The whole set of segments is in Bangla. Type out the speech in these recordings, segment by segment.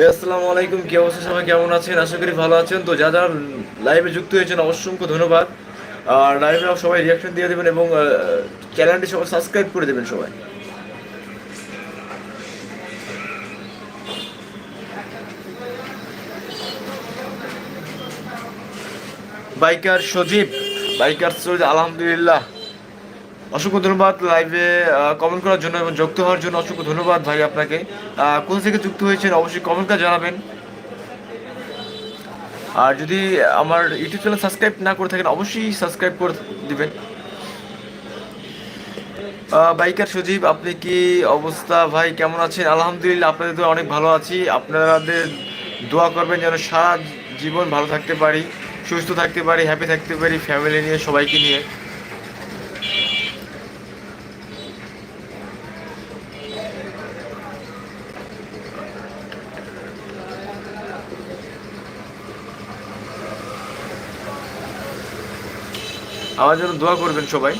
আসসালামু আলাইকুম, কি অবস্থা? সবাই কেমন আছেন? আশা করি ভালো আছেন। তো যা যারা লাইভে যুক্ত হয়েছেন, অসংখ্য ধন্যবাদ। আর লাইভে সবাই রিয়াকশন দিয়ে দেবেন এবং চ্যানেলটি সবাই সাবস্ক্রাইব করে দেবেন সবাই। বাইকার সজীব বাইকার সজীব, আলহামদুলিল্লাহ। অসংখ্য ধন্যবাদ লাইভে কমেন্ট করার জন্য এবং যুক্ত হওয়ার জন্য অসংখ্য ধন্যবাদ ভাই আপনাকে। কোথা থেকে যুক্ত হয়েছেন অবশ্যই কমেন্ট করে জানাবেন। আর যদি আমার ইউটিউব চ্যানেল সাবস্ক্রাইব না করে থাকেন, অবশ্যই সাবস্ক্রাইব করে দিবেন। বাইকার সজীব, আপনি কি অবস্থা? ভাই, কেমন আছেন? আলহামদুলিল্লাহ, আপনাদের তো অনেক ভালো আছি। আপনাদের দোয়া করবেন যেন সারা জীবন ভালো থাকতে পারি, সুস্থ থাকতে পারি হ্যাপি থাকতে পারি ফ্যামিলি নিয়ে, সবাইকে নিয়ে। আমার জন্য দোয়া করবেন সবাই।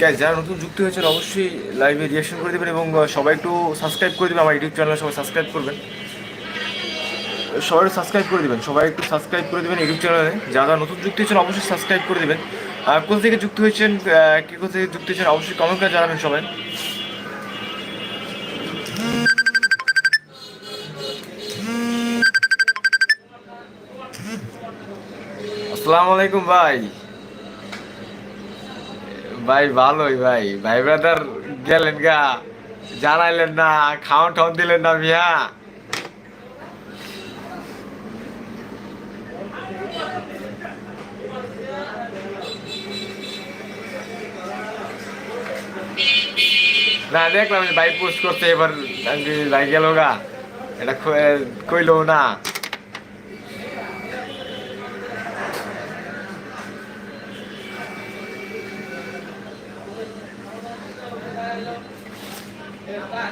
গাইজ যারা নতুন যুক্ত হয়েছেন, অবশ্যই লাইভে রিয়াকশন করে দেবেন এবং সবাই একটু সাবস্ক্রাইব করে দেবেন। আমার ইউটিউব চ্যানেল সবাই সাবস্ক্রাইব করবেন। সবাই সাবস্ক্রাইব করে দেবেন। সবাই একটু সাবস্ক্রাইব করে দেবেন ইউটিউব চ্যানেলে যারা নতুন যুক্ত হয়েছেন, অবশ্যই সাবস্ক্রাইব করে দেবেন। আর কোথা থেকে যুক্ত হয়েছেন কে কোথা থেকে যুক্ত হয়েছেন, অবশ্যই কমেন্ট করে জানাবেন সবাই। আসসালামু আলাইকুম ভাই। ভাই, ভালোই ভাই। ভাই ব্রাদার গেলেন গা। জানাইলেন না, খাওয়ান ঠাউন দিলেন না মিয়া। না, দেখলাম যে ভাই পোস্ট করতে এবার আমি ভাই গেল গা। এটা খ- কইলো না।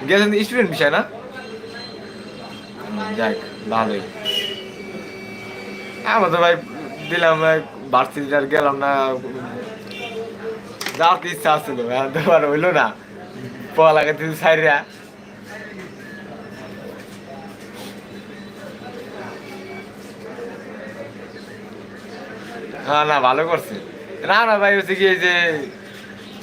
গেছেন স্টুডেন্ট বিষয় না? যাক, ভালোই। আমরা তো ভাই দিলাম ভার্সিটি আর গেলাম না। যাওয়ার তো ইচ্ছা আছিল এখন তো আর হইল না। পড়ালেখা তুই সাইরা হ্যাঁ না ভালো করছে। না না, ভাই, হচ্ছে কি যে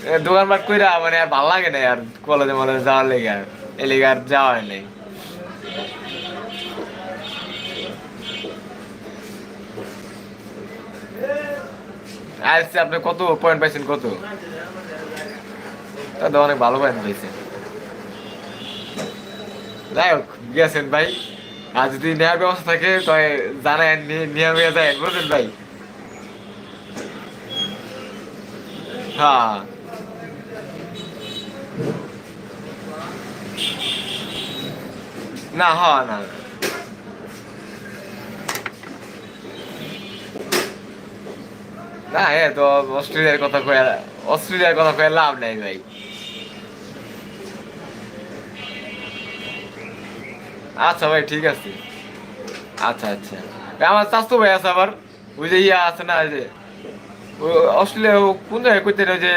এ, দোকানপাট কইরা মানে আর ভালো লাগে না আর কলেজে মলে যাওয়ার লেগে আর এই লেগে আর যাওয়া হয় নাই। আপনি কত? পয়েন্ট পাইছেন কত? তা অনেক ভালো পয়েন্ট পাইছেন। যাই হোক গেছেন ভাই। আর যদি নেওয়ার ব্যবস্থা থাকে তাই জানায় নিয়ে নিয়ে যায় বুঝলেন ভাই? হ্যাঁ। না হয় না। এ তো অস্ট্রেলিয়ার কথা কয়ে অস্ট্রেলিয়ার কথা কয়ে লাভ নেই ভাই। আচ্ছা ভাই, ঠিক আছে। আচ্ছা আচ্ছা। আমার স্বাস্থ্য ভাই আছে আবার। ওই যে ইয়া আছে না যে অস্ট্রেলিয়া কোন জায়গায় করতে যে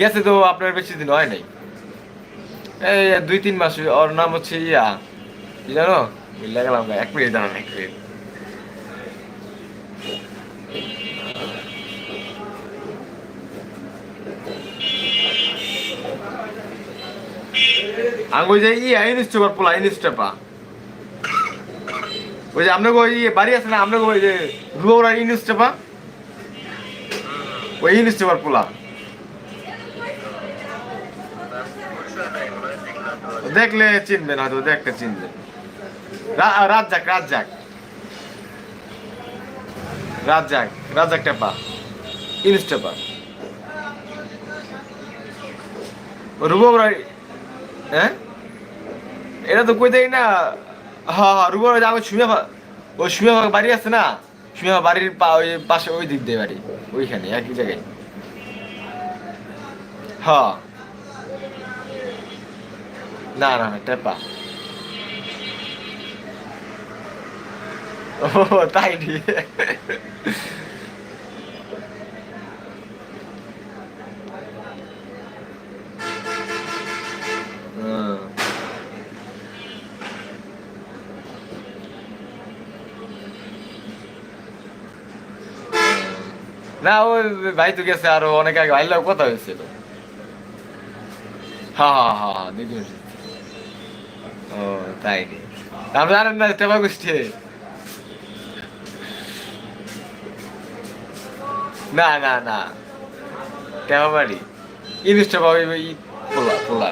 গেছে তো আপনার বেশি দিন হয় নাই। এই দুই, তিন মাস ওর নাম হচ্ছে ইয়া। কি জানো? বুঝলে গেলাম এক মিনিট দাঁড়ান, এক মিনিট। আঙ্গ ওই যে ইয়া ইনিস চেপার পোলা ইনিস চেপা ওই যে আপনাকে ওই বাড়ি আছে না আপনাকে ওই যে রুয়ারা ইনিস চেপা ওই ইনিস চেপার পোলা। দেখলে চিনবেন হয়তো দেখলে চিনবেন রাজ্জাক রাজ্জাক। রাজ্জাক রাজ্জাক টেপা ইনিস টেপা। রুবাবরা হ্যাঁ? এটা তো কই দেয় না। হ্যাঁ হ্যাঁ রুবাবরা যে আমার সুমিয়া ওই সুমিয়া বাড়ি আছে না? সুমিয়া বাড়ির পা ওই পাশে ওই দিক দিয়ে বাড়ি, ওইখানে, একই জায়গায়। হ্যাঁ না না না, টেপা। ও, তাই না, ওই ভাই তো গেছে, আরও অনেক আগে। ভাইলাও কথা হয়েছিল। হ্যাঁ হ্যাঁ হ্যাঁ হ্যাঁ জানেন না টেপা না না না। টেপা বাড়ি ইলিশ টেপা পোলা পোলা।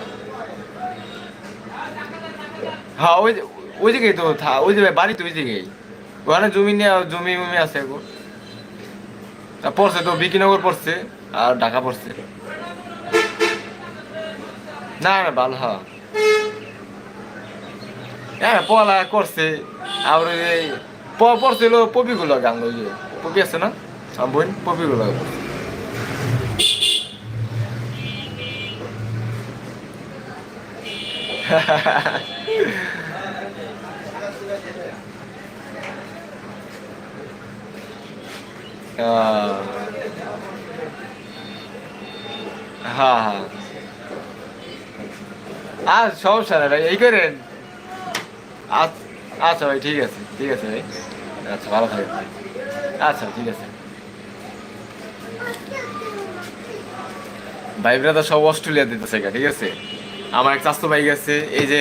হ্যাঁ ওই ওই জায়গায় তো থা, ওই বাড়ি তো ওই ওখানে জমি নিয়ে, জমি মমি আছে এখন পড়ছে তো বিকিনগর পড়ছে আর ঢাকা পড়ছে। না না ভালো হ্যাঁ হ্যাঁ পড়া করছে। আর পড়ছিল পপিগুলো গান ওই যে পপি আছে না? আমার বোন পপিগুলো আহ, হ্যাঁ। হ্যাঁ আর নাই ভাই। এই করেন। আচ্ছা আচ্ছা ভাই, ঠিক আছে ঠিক আছে ভাই। আচ্ছা ভালো থাকেন ভাই। আচ্ছা ঠিক আছে। ভাই, ব্রাদার সব অস্ট্রেলিয়া দিতেছে ঠিক আছে? আমার এক স্বাস্থ্য ভাই গেছে, এই যে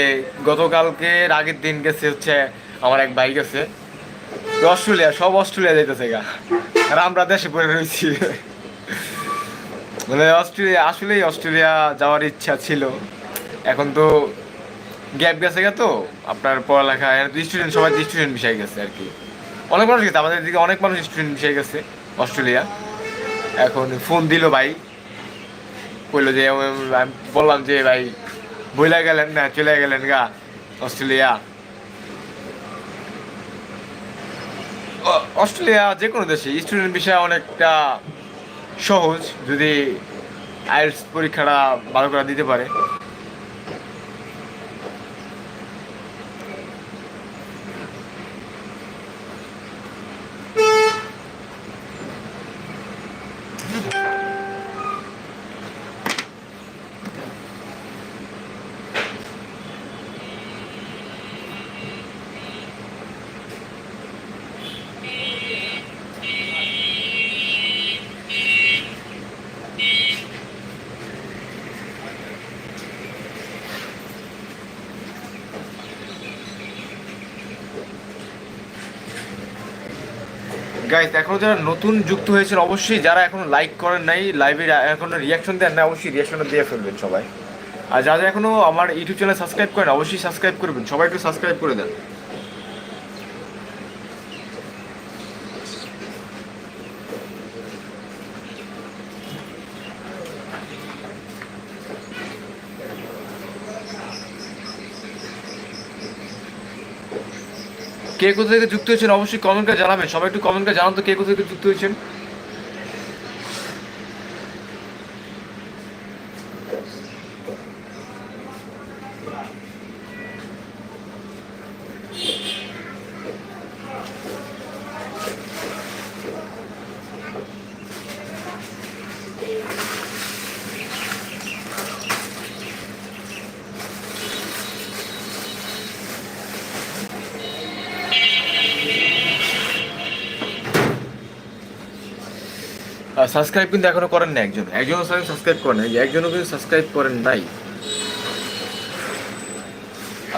গতকালকে আগের দিন গেছে হচ্ছে, আমার এক ভাই গেছে। অস্ট্রেলিয়া, সব অস্ট্রেলিয়া যাইতেছে গা, আর আমরা দেশে পড়ে রয়েছি। মানে অস্ট্রেলিয়া, আসলেই অস্ট্রেলিয়া যাওয়ার ইচ্ছা ছিল। এখন তো গ্যাপ গেছে গা তো, আপনার পড়ালেখা স্টুডেন্ট সবাই স্টুডেন্ট বিষয় গেছে আর কি। অনেক মানুষ গেছে, আমাদের দিকে অনেক মানুষ স্টুডেন্ট বিষয় গেছে, অস্ট্রেলিয়া। এখন ফোন দিল ভাই, কইলো যে আমি বললাম যে, ভাই বইলা গেলেন না, চলে গেলেন গা, অস্ট্রেলিয়া। অস্ট্রেলিয়া যে কোনো দেশে স্টুডেন্ট বিষয় অনেকটা সহজ, যদি আইএলস পরীক্ষাটা ভালো করে দিতে পারে। এখনও যারা নতুন যুক্ত হয়েছেন অবশ্যই যারা এখনও লাইক করেন নাই লাইভে এখনও রিয়াকশন দেন না অবশ্যই রিয়াকশনটা দিয়ে ফেলবেন সবাই। আর যারা এখনও আমার ইউটিউব চ্যানেল সাবস্ক্রাইব করেন, অবশ্যই সাবস্ক্রাইব করবেন, সবাই একটু সাবস্ক্রাইব করে দেন। কে কোথা থেকে যুক্ত হয়েছেন অবশ্যই কমেন্ট করে জানাবেন। সবাই একটু কমেন্ট করে জানান তো কে কোথা থেকে যুক্ত হয়েছেন। সাবস্ক্রাইব কিন্তু এখনও করেন না একজন। একজনও সাবস্ক্রাইব করেন নাই, একজনও কিন্তু সাবস্ক্রাইব করেন নাই।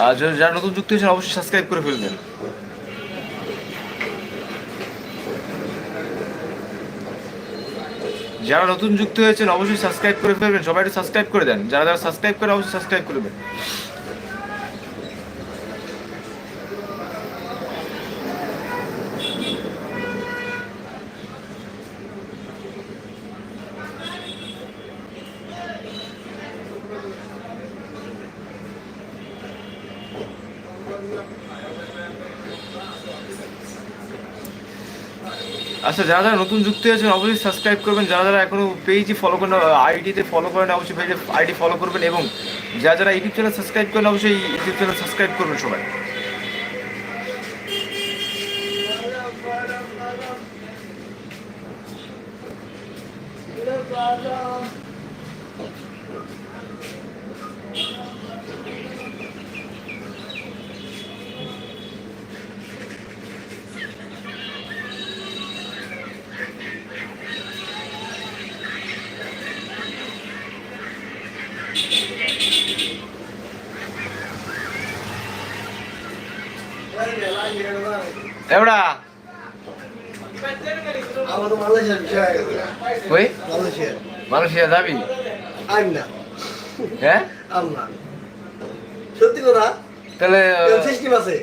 আর যারা নতুন যুক্ত হয়েছেন, অবশ্যই সাবস্ক্রাইব করে ফেলবেন। যারা নতুন যুক্ত হয়েছেন, অবশ্যই সাবস্ক্রাইব করে ফেলবেন। সবাই সাবস্ক্রাইব করে দেন। যারা যারা সাবস্ক্রাইব করে অবশ্যই সাবস্ক্রাইব করবেন আচ্ছা যারা যারা নতুন যুক্ত আছেন অবশ্যই সাবস্ক্রাইব করবেন। যারা যারা এখনও পেজে ফলো করেন আইডিতে ফলো করেন, অবশ্যই পেজে আইডি ফলো করবেন এবং যারা যারা ইউটিউব চ্যানেল সাবস্ক্রাইব করেন, অবশ্যই ইউটিউব চ্যানেল সাবস্ক্রাইব করবেন সবাই। আমার মালয়েশিয়ার বিষয় ওই? মালয়েশিয়ার মালয়েশিয়া যাবি? আম না হ্যাঁ? আম না সত্যি কথা তাহলে সিস্টেম আছে।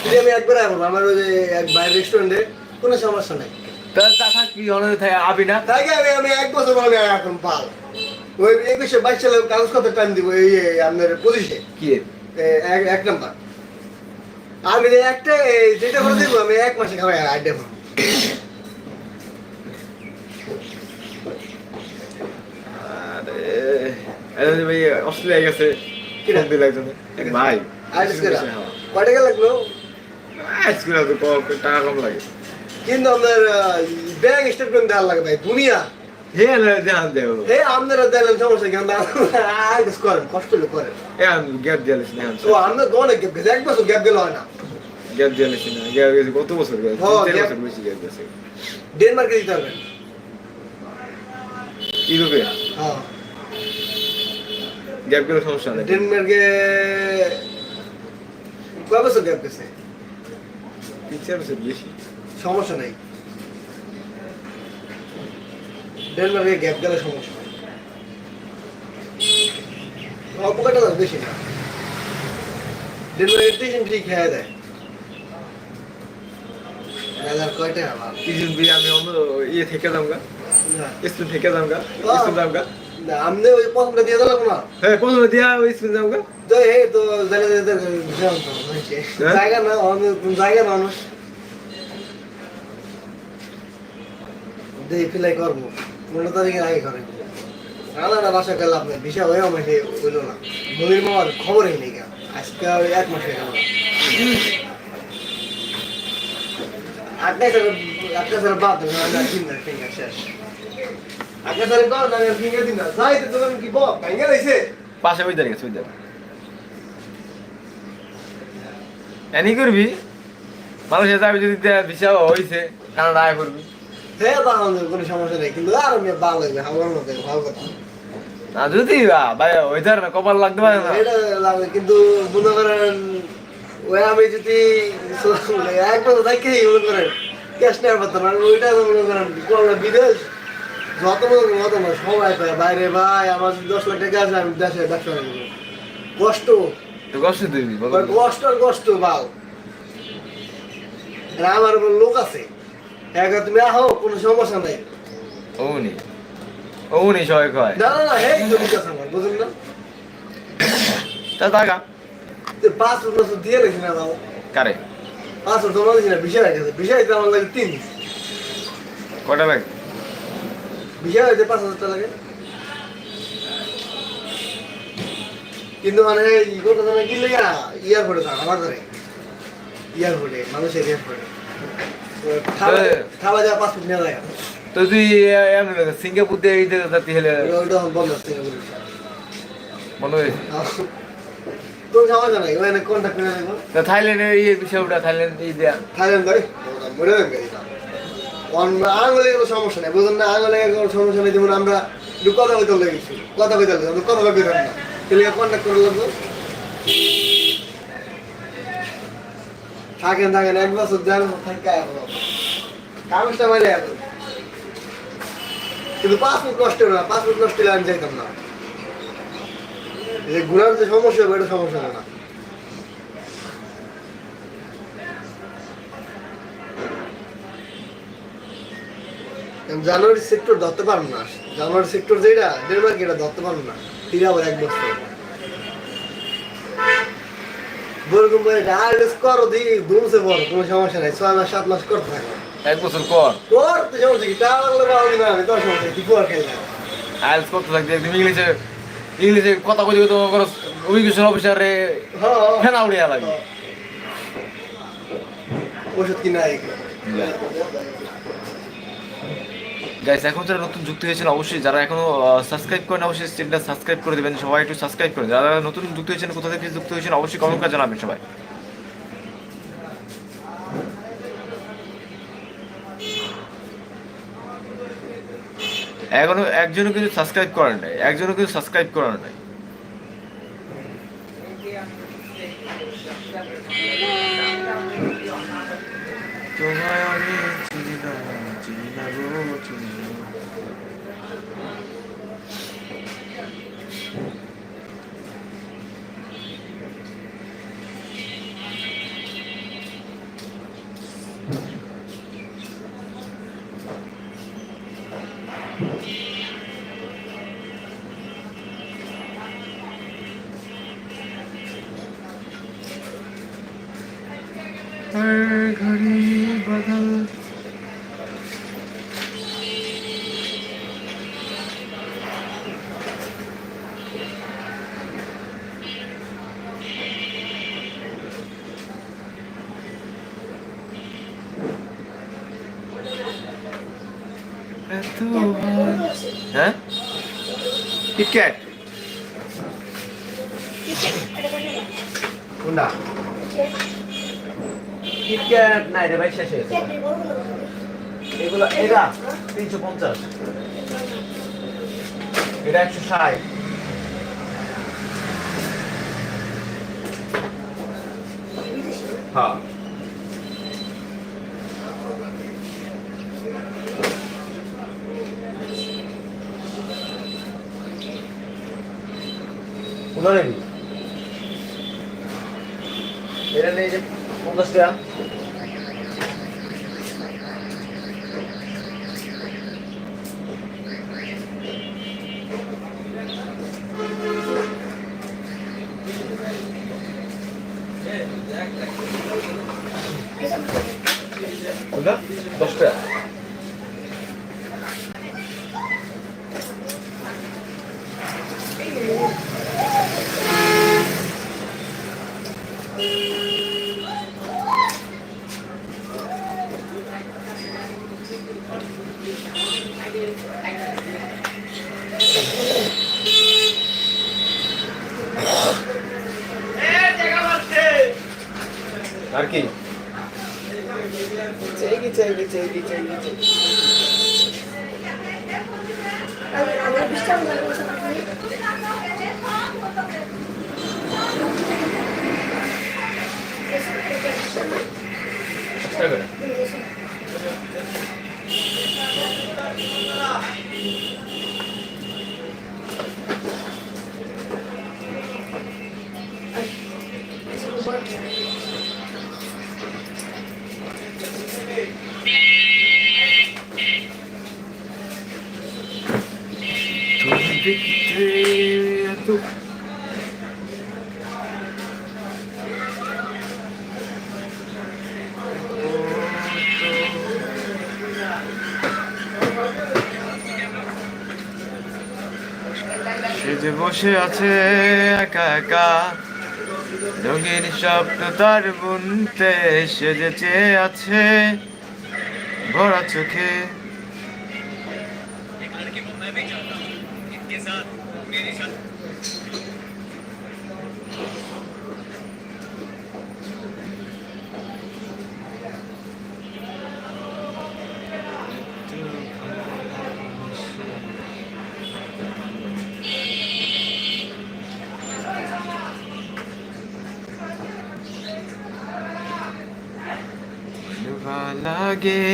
যদি আমি একবার এখন আমার ওই যে এক বাইরের রেস্টুরেন্টে কোনো সমস্যা নেই। তাহলে তা থাকবি অনেক আবি না? তাই আমি আমি এক বছর আমি এখন পাল। ওই একুশে বাইশ সালে কাগজ কত টাইম দিব এই আপনার পঁচিশে। কি? এক নাম্বার। আমি একটা যেটা করে দিব আমি এক মাসে খাওয়াই আরে ভাই অস্ট্রেলিয়া গেছে কি রাখতে লাগছে ভাই কয় টাকা লাগল আজকে টাকা কম লাগে কিন্তু আপনার ব্যাংক স্টেটমেন্ট দেওয়ার লাগে ভাই দুনিয়া আপনারা দিলেন সমস্যা আইডিস করেন কষ্ট করেন গ্যাপ দিয়ালিস না তো আমরা অনেক গ্যাপ গেছে এক বছর গ্যাপ গেল হয় না গ্যাপ দিয়ালিস না। গ্যাপ গেছে কত বছর গেছে হ্যাঁ, তিন বছর বেশি গ্যাপ গেছে ডেনমার্কে দিতে হবে। ইউরোপে? হ্যাঁ। গ্যাপ গেলে সমস্যা নেই। ডেনমার্কে কয় বছর গ্যাপ গেছে তিন চার বছর বেশি। সমস্যা নেই। ডেনমার্কে গ্যাপ গেলে সমস্যা অল্প কটা বেশি না। ডেনমার্কের টিউশন ফ্রি খেয়ে দেয়। কিছুদিন দিয়ে আমি অন্য ইয়ে থেকে যাম গা না, স্কুল থেকে যাম গা হ্যাঁ। স্কুল যাম গা না, আমনে ওই প্রথমটা দিয়ে দিলাম না? হ্যাঁ প্রথমে দিয়া ওই স্কুল যাম গা তো এই তো জায়গা জায়গা হ্যাঁ? জায়গা না মানুষ। দেই ফিলাই করব। পনেরো তারিখের আগে করে আলাদা বাসা গেল আপনার বিষয় হয়ে আমাকে হইল না। নদীর মামার খবরই নেই আজকে এক মাস গেল পাশে ওই দাঁড়িয়ে গেছে ওই দাঁড়িয়ে এনি করবি মানুষের যাবি যদি ভিসা হয়েছে কানাডা আয় করবি কোনো সমস্যা নেই কিন্তু আর ভালো লাগবে আমার মতো ভালো কথা না যদি বা, ভাই ওইটার কপাল লাগতে পারে না কিন্তু মনে করেন ওই আমি যদি এক বছর থাকি মনে করেন ক্যাশ নেওয়ার পারতাম ওইটা তো মনে করেন কোনো বিদেশ যত মনে না সবাই পায় বাইরে ভাই আমার দশ লাখ টাকা আছে আমি দেশে ব্যবসা কষ্ট। কষ্ট দিবি কষ্ট আর কষ্ট আর আমার উপর লোক আছে। একা তুমি আহো কোনো সমস্যা নাই। ওনি ওনি সবাই কয়। না না না হেই তো ঠিক বুঝলেন না। তা টাকা পাঁচ বছর দিয়ে রেখে না দাও কারে? পাসপোর্ট জমা দিয়েছি না ভিসা হয়ে গেছে। ভিসা আমার লাগে তিন। কটা ভিসা হইতে পাঁচ হাজার টাকা লাগে। কিন্তু মানে ই করতে মানে কি লেগা? এয়ারপোর্টে থাকা আমার ধরে এয়ারপোর্টে মানুষের এয়ারপোর্টে। পাসপোর্ট যায় তো তুই লাগে সিঙ্গাপুর দিয়ে এই জায়গা যাতে হলে বন্ধ মনে হয়েছে থাইল্যান্ডের এই বিষয়টা থাইল্যান্ড এই দেয়া। থাইল্যান্ড হয় এটা আঙুলে কোনো সমস্যা নেই বুঝলেন না? আঙুলে কোনো সমস্যা নেই যেমন আমরা একটু কথা বলতে লেগেছি কথা বলতে লেগেছি আমরা কথা বলতে না। তাহলে কন্ট্যাক্ট করে লাগবো? থাকেন থাকেন এক বছর যান থাকে কাগজটা মারে কিন্তু পাসপোর্ট নষ্ট না পাসপোর্ট নষ্ট হলে আমি যাইতাম না। যে ঘোরার যে সমস্যা হবে এটা সমস্যা না। জানুয়ারি সেক্টর ধরতে পারব না। জানুয়ারি সেক্টর যেটা দেড় মার্ক এটা ধরতে পারব না। ফিরে আবার এক বছর। করে আইএলএস করো দি দুমসে বড় কোনো সমস্যা নাই। ছয় মাস সাত মাস করতে থাকো। এক বছর কর। তোর তো সমস্যা কি? টাকা লাগলে আমি তোর সমস্যা কি পর খেলে আইএলস করতে থাকতে একদম ইংলিশে ইংলিশে কথা কই তো কোনো ইমিগ্রেশন অফিসারে হ্যাঁ। ফেনা উড়িয়া লাগে। ওষুধ কিনা গাইস এখন যারা নতুন যুক্ত হয়েছেন অবশ্যই যারা এখনও সাবস্ক্রাইব করেন অবশ্যই চ্যানেলটা সাবস্ক্রাইব করে দেবেন। সবাই একটু সাবস্ক্রাইব করেন। যারা নতুন যুক্ত হয়েছেন কোথা থেকে যুক্ত হয়েছেন অবশ্যই কমেন্ট করে জানাবেন সবাই। এখনও একজনও কিন্তু সাবস্ক্রাইব করেন নাই একজনও কিন্তু সাবস্ক্রাইব করেন নাই। তোমায় আমি ঘড়ি বদল। হ্যাঁ? কিটক্যাট কিটক্যাট নাই রে ভাই শেষ হয়েছে এগুলো এটা তিনশো পঞ্চাশ। এটা একশো ষাট। হ্যাঁ। এটা যে পঞ্চাশ টাকা কোনটা দশ টাকা আর কি এত বসে আছে একা একা রঙিন শব্দ তার বুনতে সেজেছে চেয়ে আছে ভরা চোখে। লাগে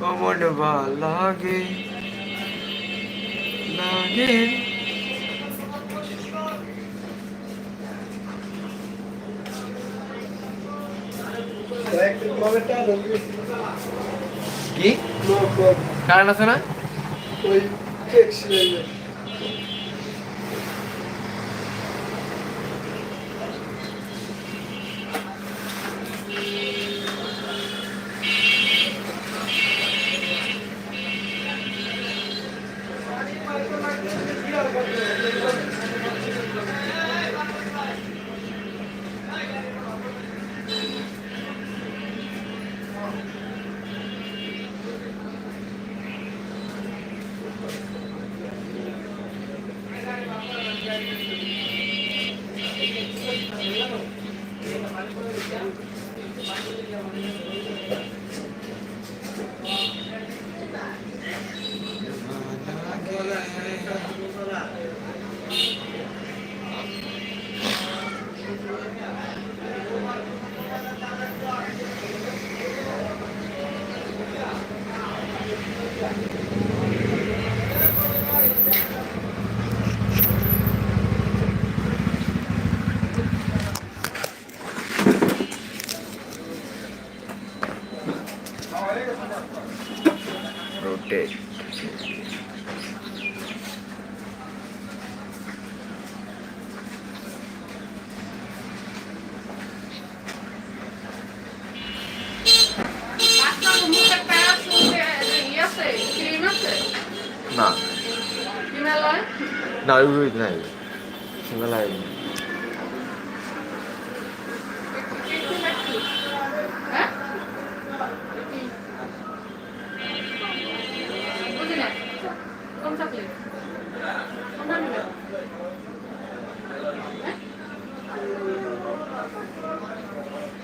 ও মনবা লাগে লাগে। কি? কারেন্ট আছে না? ওই কেক ছিল rotate আপনার মুখে প্যারা শুনতে ই আছে ক্রিম আছে না হিমালয় হিমালয় একটু একটু হ্যাঁ বুঝি না কোন চকলেট কোনটা নেবেন হ্যাঁ?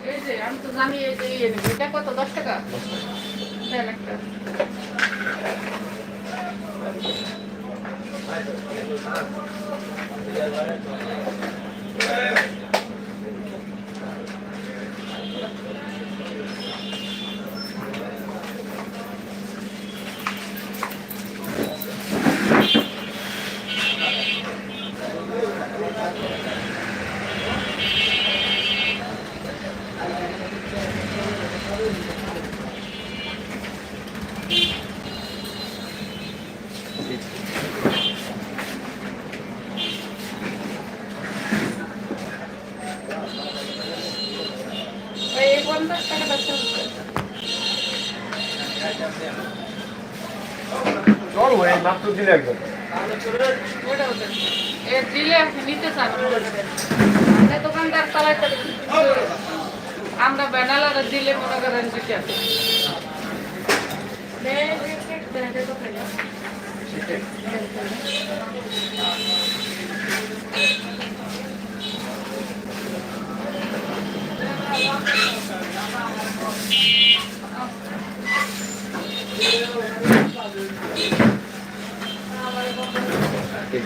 এই যে, আমি তো জানি ইয়ে এটা কত দশ টাকা দেন একটা টাকা দশ টাকা চল ওই মাত্র দিলে একদম আমরা আমরা ব্যানালারে দিলে মনে করেন দিতে আছে ঠিক